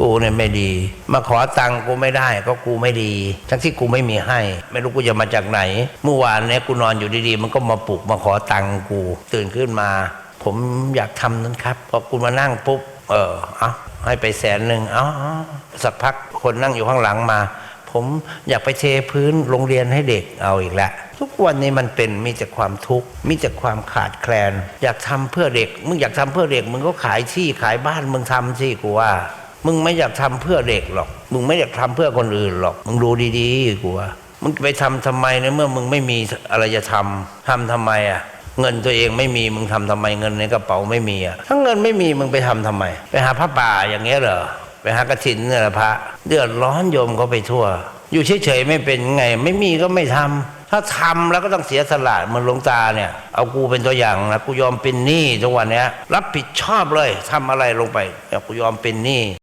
กูเนี่ยไม่ดี มาขอตังค์กูไม่ได้ก็กูไม่ดี ทั้งที่กูไม่มีให้ ไม่รู้กูจะมาจากไหน เมื่อวานเนี่ยกูนอนอยู่ดีๆ มันก็มาปลุกมาขอตังค์กู ตื่นขึ้นมา ผมอยากทำนั้นครับพอกูมานั่งปุ๊บเออเอาให้ไปแสนหนึ่งเอาเอาสักพักคนนั่งอยู่ข้างหลังมา ผมอยากไปเทพื้นโรงเรียนให้เด็กเอาอีกแล้วทุกวันนี้มันเป็นมีแต่ความทุกข์มีแต่ความขาดแคลน อยากทำเพื่อเด็ก มึงอยากทำเพื่อเด็ก มึงก็ขายที่ขายบ้านมึงทำสิกูว่า มึงไม่อยากทำเพื่อเด็กหรอก มึงไม่อยากทำเพื่อคนอื่นหรอก มึงดูดีๆกูว่ามึงไปทำทำไมในเมื่อมึงไม่มีอะไรจะทำทำทำไมอะ เงินตัวเองไม่มีมึงทำทำไมเงินในกระเป๋าไม่มีอะถ้าเงินไม่มีมึงไปทำทำไม ไปหาพระป่าอย่างเงี้ยเหรอไปหากระถินเนี่ยพระเดือดร้อนโยมเขาไปทั่ว อยู่เฉยๆไม่เป็นไง ไม่มีก็ไม่ทำถ้าทำแล้วก็ต้องเสียสละมือนลงตาเนี่ย เอากูเป็นตัวอย่างนะกูยอมเป็นหนี้ทุกวันเนี้ยรับผิดชอบเลยทำอะไรลงไปเนี่ยกูยอมเป็นหนี้